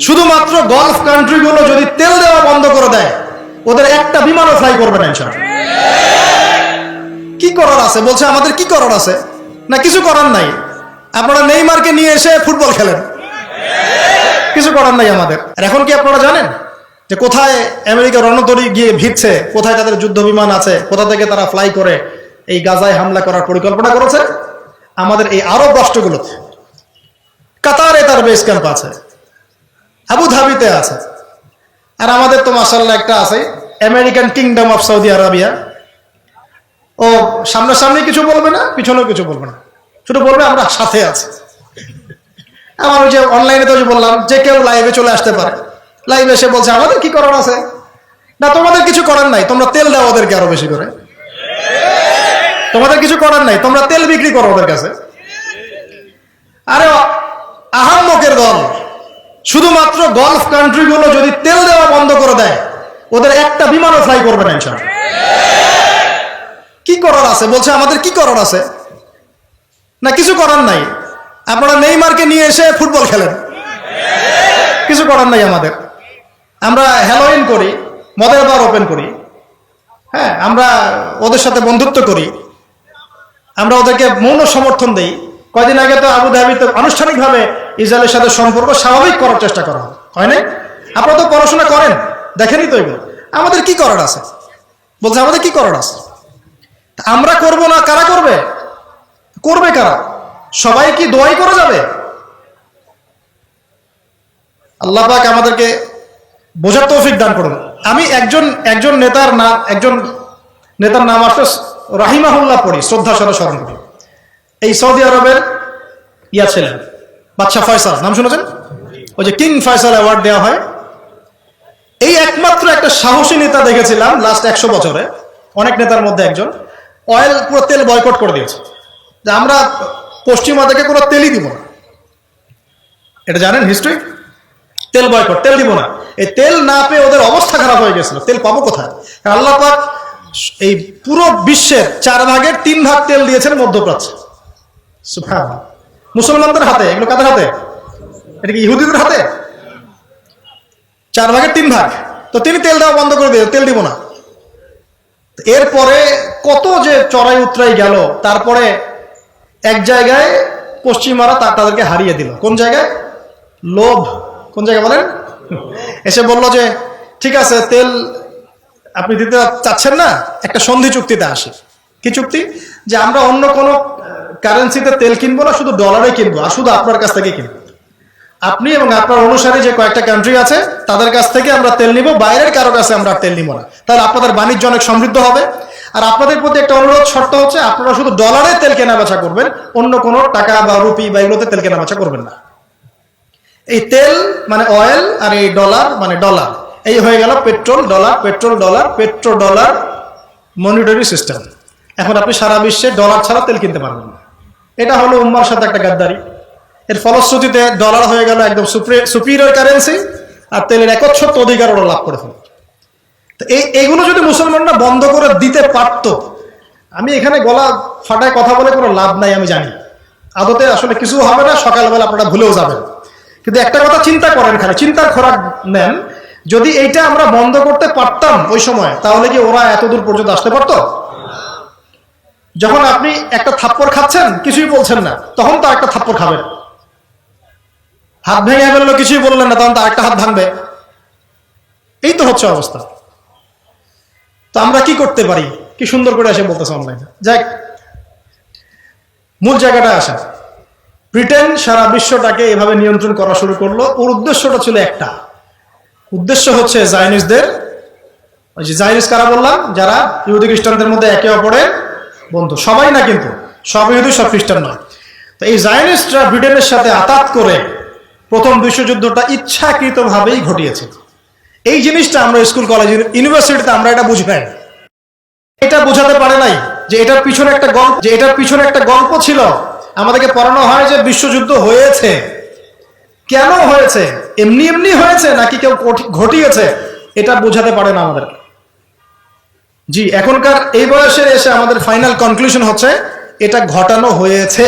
শুধুমাত্র গলফ কান্ট্রিগুলো যদি তেল দেওয়া বন্ধ করে দেয়, ওদের একটা বিমানও ফ্লাই করবে না কি করার আছে? বলছে, আমাদের কি করার আছে? না, কিছু করার নাই। আপনারা নেইমারকে নিয়ে এসে ফুটবল খেলেন। কিছু করার নাই আমাদের। আর এখন কি আপনারা জানেন? যে কোথায় আমেরিকা রণতরী গিয়ে ভিড়ছে, কোথায় তাদের যুদ্ধ বিমান আছে, কোথা থেকে তারা ফ্লাই করে, এই গাজায় হামলা করার পরিকল্পনা করেছে? আমাদের এই আরব রাষ্ট্রগুলোতে। কাতারে তার বেস ক্যাম্প আছে। আবু ধাবিতে আছে। আর আমাদের তো মাসাল্লাহ একটা আছে American kingdom of Saudi Arabia ও, সামনাসামনি কিছু বলবে না, পিছনেও কিছু বলবে না। শুধু বলবে আমরা সাথে আছি। আমার ওই যে অনলাইনে তো বললাম, যে কেউ লাইভে চলে আসতে পারে। লাইভে এসে বলছে, আমাদের কি করার আছে? না, তোমাদের কিছু করার নাই, তোমরা তেল দাও ওদেরকে আরও বেশি করে। তোমাদের কিছু করার নাই, তোমরা তেল বিক্রি করো ওদের কাছে। আরে, আহাম্মকের দল। শুধুমাত্র গলফ কান্ট্রিগুলো যদি তেল দেওয়া বন্ধ করে দেয়, ওদের একটা বিমানও ফ্লাই করবে না ইনশাআল্লাহ। কি করার আছে? বলছে, আমাদের কি করার আছে? না, কিছু করার নাই। আপনারা নেইমারকে নিয়ে এসে ফুটবল খেলেন। কিছু করার নাই আমাদের। আমরা হ্যালোইন করি, মদের বার ওপেন করি। হ্যাঁ আমরা ওদের সাথে বন্ধুত্ব করি। আমরা ওদেরকে মৌন সমর্থন দেই। কয়দিন আগে তো আবু ধাবিতে আনুষ্ঠানিকভাবে ইসরায়েলের সাথে সম্পর্ক স্বাভাবিক করার চেষ্টা করা হয় হয় না আপনারা তো পড়াশোনা করেন দেখেনি তো এগুলো। আমাদের কি করার আছে? বলছে, আমাদের কি করার আছে? আমরা করব না, কারা করবে? করবে কারা? সবাই কি দোয়াই করে যাবে? আল্লাহ পাক আমাদেরকে বোঝার তৌফিক দান করুন। আমি একজন একজন নেতার নাম, একজন নেতার নাম আসলে রাহিমাহুল্লাহ পড়ি শ্রদ্ধা সরা স্মরণ করি। এই সৌদি আরবের ইয়া ছিলেন। বাদশাহ ফয়সাল, নাম শুনেছেন? ওই যে কিং ফয়সাল অ্যাওয়ার্ড দেওয়া হয়। এই একমাত্র একটা সাহসী নেতা দেখেছিলাম লাস্ট একশো বছরে। অনেক নেতার মধ্যে একজন। অয়েল পুরো তেল বয়কট করে দিয়েছে। যে আমরা পশ্চিমা থেকে কোনো তেলই দিব না। এটা জানেন হিস্ট্রি তেল বয়কট তেল দিব না। এই তেল না পেয়ে ওদের অবস্থা খারাপ হয়ে গেছিল। তেল পাবো কোথায়? আল্লাহ পাক এই পুরো বিশ্বের চার ভাগের তিন ভাগ তেল দিয়েছেন মধ্যপ্রাচ্যে। সুবহানাল্লাহ। মুসলমানদের হাতে, এগুলো কাদের হাতে? এটা কি ইহুদিদের হাতে? চার ভাগের তিন ভাগ। তো তিনি তেল দেওয়া বন্ধ করে দিয়ে তেল দিব না। এরপরে কত যে চড়াই উতরাই গেল, তারপরে এক জায়গায় পশ্চিমারা তাদেরকে হারিয়ে দিল। কোন জায়গায়? লোভ। কোন জায়গায় বলেন? এসে বলল যে, ঠিক আছে, তেল আপনি দিতে চাচ্ছেন না, একটা সন্ধি চুক্তিতে আসে। কি চুক্তি? যে আমরা অন্য কোনো কারেন্সিতে তেল কিনবো না, শুধু ডলারে কিনবো, আর শুধু আপনার কাছ থেকে কিনবো। আপনি এবং আপনার অনুসারে যে কয়েকটা কান্ট্রি আছে, তাদের কাছ থেকে আমরা তেল নিব, বাইরের কারও কাছে আমরা তেল নিব না। তাহলে আপনাদের বাণিজ্য অনেক সমৃদ্ধ হবে। আর আপনাদের প্রতি একটা অনুরোধ, শর্ত হচ্ছে আপনারা শুধু ডলারে তেল কেনা বেচা করবেন, অন্য কোনো টাকা বা রুপি বা এগুলোতে তেল কেনা বেচা করবেন না। এই তেল মানে অয়েল আর এই ডলার মানে ডলার এই হয়ে গেল petrol dollar petrol dollar petro dollar monetary system এখন আপনি সারা বিশ্বে ডলার ছাড়া তেল কিনতে পারবেন না। এটা হলো উম্মার সাথে একটা গাদ্দারি। এর ফলশ্রুতিতে ডলার হয়ে গেল একদম সুপিরিয়র কারেন্সি আর তেলের একচ্ছত্ব অধিকার ওরা লাভ করে ফেলে তো এই এইগুলো যদি মুসলমানরা বন্ধ করে দিতে পারত, আমি এখানে গলা ফাটায় কথা বলে কোনো লাভ নাই, আমি জানি। আদতে আসলে কিছু হবে না, সকালবেলা আপনারা ভুলেও যাবেন। কিন্তু একটা কথা চিন্তা করেন খালি, চিন্তার খোরাক নেন, যদি এইটা আমরা বন্ধ করতে পারতাম ওই সময়, তাহলে কি ওরা এত দূর পর্যন্ত আসতে পারতো? যখন আপনি একটা থাপ্পড় খাচ্ছেন, কিছুই বলছেন না, তখন তো একটা থাপ্পড় খাবেন। হাত ভেঙে ফেলল কিছুই বললেন না, তখন তো আরেকটা হাত ভাঙবে। এই তো হচ্ছে অবস্থা। তো আমরা কি করতে পারি? কি সুন্দর করে এসে বলতেছে অনলাইনে যাক, মূল জায়গাটা আসা। ব্রিটেন সারা বিশ্বটাকে এভাবে নিয়ন্ত্রণ করা শুরু করল। ওর উদ্দেশ্যটা ছিল একটা। উদ্দেশ্য হচ্ছে জাইনিসদের ওই যে জাইনিস কারা বললাম? যারা ইহুদি খ্রিস্টানদের মধ্যে একে অপরের বন্ধু। সবাই না কিন্তু সব ইহুদি সব খ্রিস্টান নয়। তো এই জাইনিস্টরা ব্রিটেনের সাথে আতাত করে প্রথম বিশ্বযুদ্ধটা ইচ্ছাকৃতভাবেই ঘটিয়েছে। এই জিনিসটা আমরা স্কুল, কলেজ, ইউনিভার্সিটিতে আমরা এটা বুঝি নাই। এটা বোঝাতে পারে নাই যে এটার পিছনে একটা গল্প যে এটার পিছনে একটা গল্প ছিল। আমাদেরকে পড়ানো হয় যে বিশ্বযুদ্ধ হয়েছে। কেন হয়েছে? এমনি এমনি হয়েছে নাকি কেউ ঘটিয়েছে? এটা বোঝাতে পারে না আমাদেরকে। জি এখনকার এই বয়সে এসে আমাদের ফাইনাল কনক্লুশন হচ্ছে এটা ঘটানো হয়েছে।